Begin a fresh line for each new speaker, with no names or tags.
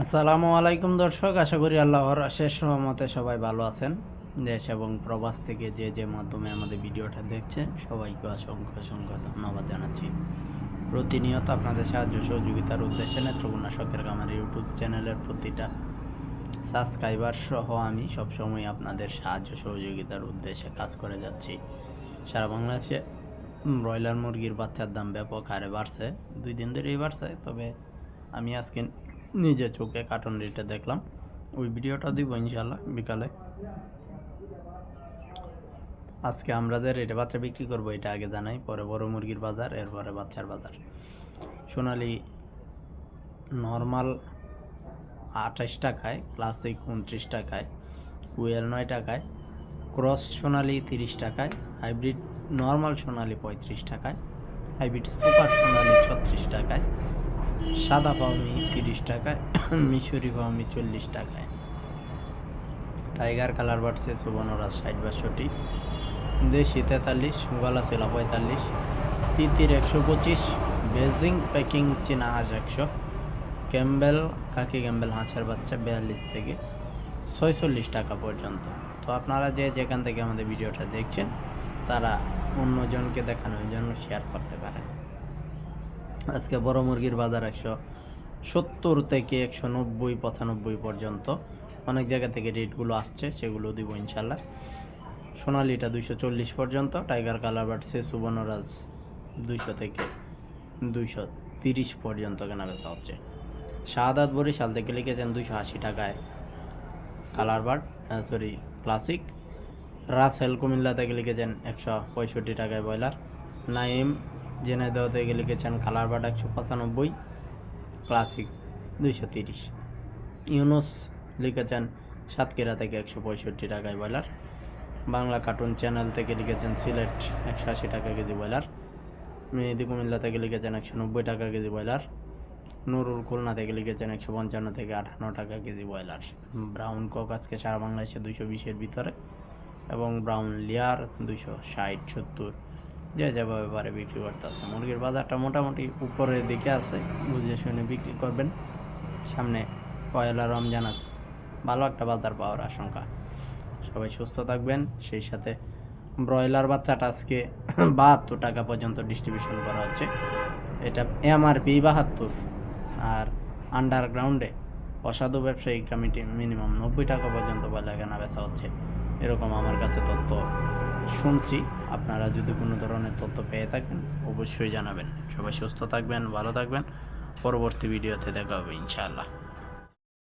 আসসালামু আলাইকুম দর্শক, আশা করি আল্লাহর শেষ রহমতে সবাই ভালো আছেন। দেশ এবং প্রবাস থেকে যে যে মাধ্যমে আমাদের ভিডিওটা দেখছেন সবাইকে অসংখ্য অসংখ্য ধন্যবাদ জানাচ্ছি। প্রতিনিয়ত আপনাদের সাহায্য সহযোগিতার উদ্দেশ্যে নেত্রকোনা শখের কামার ইউটিউব চ্যানেলের প্রতিটা সাবস্ক্রাইবার সহ আমি সবসময় আপনাদের সাহায্য সহযোগিতার উদ্দেশ্যে কাজ করে যাচ্ছি। সারা বাংলাদেশে ব্রয়লার মুরগির বাচ্চার দাম ব্যাপক হারে বাড়ছে। দুই দিন ধরেই বাড়ছে, তবে আমি আজকে নিজে চোখে কার্টুন রেটে দেখলাম। ওই ভিডিওটা দিব ইনশাল্লাহ বিকালে। আজকে আমরা যে রেটে বাচ্চা বিক্রি করব, এটা আগে জানাই। পরে বড় মুরগির বাজার, এরপরে বাচ্চার বাজার। সোনালি নর্মাল আঠাশ টাকায় ক্লাসিক উনত্রিশ টাকায়, কুয়েল নয় টাকায় ক্রস সোনালি তিরিশ টাকায় হাইব্রিড নর্মাল সোনালি পঁয়ত্রিশ টাকায় হাইব্রিড সুপার সোনালি ছত্রিশ টাকায় সাদা পাওমি তিরিশ টাকায়, মিশরি পাওমি চল্লিশ টাকায়। টাইগার কালার বাড়ছে সুবর্ণরাজ ষাট বাষট্টি। দেশি তেতাল্লিশ গলা ছিল পঁয়তাল্লিশ। তিতির একশো পঁচিশ, বেজিং প্যাকিং চীনা হাঁস একশো। ক্যাম্বেল, কাকি ক্যাম্বেল হাঁসের বাচ্চা বিয়াল্লিশ থেকে ছয়চল্লিশ টাকা পর্যন্ত। তো আপনারা যে যেখান থেকে আমাদের ভিডিওটা দেখছেন, তারা অন্যজনকে দেখানোর জন্য শেয়ার করতে পারেন। আজকে বড় মুরগির বাজার একশো সত্তর থেকে একশো নব্বই, পঁচানব্বই পর্যন্ত। অনেক জায়গা থেকে রেটগুলো আসছে, সেগুলো দিব ইনশাল্লাহ। সোনালিটা দুইশো চল্লিশ পর্যন্ত, টাইগার কালার বাড়ছে সুবর্ণরাজ দুইশো থেকে দুইশো তিরিশ পর্যন্ত কেনা বেচা হচ্ছে। শাহাদাত বরিশাল থেকে লিখেছেন দুইশো আশি টাকায় colour bird sorry classic Rasel Comilla থেকে লিখেছেন একশো পঁয়ষট্টি টাকায় ব্রয়লার। নাইম জেনেদাও থেকে লিখেছেন কালার বার্ড একশো পঁচানব্বই, ক্লাসিক দুইশো তিরিশ। ইউনুস লিখেছেন সাতক্ষীরা থেকে একশো পঁয়ষট্টি টাকায় ব্রয়লার। বাংলা কার্টুন চ্যানেল থেকে লিখেছেন সিলেট একশো আশি টাকা কেজি ব্রয়লার। মেহেদি কুমিল্লা থেকে লিখেছেন একশো নব্বই টাকা কেজি ব্রয়লার। নুরুল খুলনা থেকে লিখেছেন একশো পঞ্চান্ন থেকে আঠান্ন টাকা কেজি ব্রয়লার। ব্রাউন কক আজকে সারা বাংলাদেশে দুশো বিশের ভিতরে এবং ব্রাউন লেয়ার দুশো ষাট, সত্তর। যে যেভাবে পারে বিক্রি করতে আছে মুরগির বাজারটা মোটামুটি উপরের দিকে আছে, বুঝে শুনে বিক্রি করবেন। সামনে পয়লা রমজান আছে, ভালো একটা বাজার পাওয়ার আশঙ্কা। সবাই সুস্থ থাকবেন, সেই সাথে ব্রয়লার বাচ্চাটা আজকে বাহাত্তর টাকা পর্যন্ত ডিস্ট্রিবিউশন করা হচ্ছে। এটা এমআরপি বাহাত্তর, আর আন্ডারগ্রাউন্ডে অসাধু ব্যবসায়িক কমিটি মিনিমাম নব্বই টাকা পর্যন্ত বলে কেনা বেচা হচ্ছে। এরকম আমার কাছে তথ্য শুনছি। আপনারা যদি কোনো ধরনের তথ্য পেয়ে থাকেন, অবশ্যই জানাবেন। সবাই সুস্থ থাকবেন, ভালো থাকবেন। পরবর্তী ভিডিওতে দেখা হবে ইনশাআল্লাহ।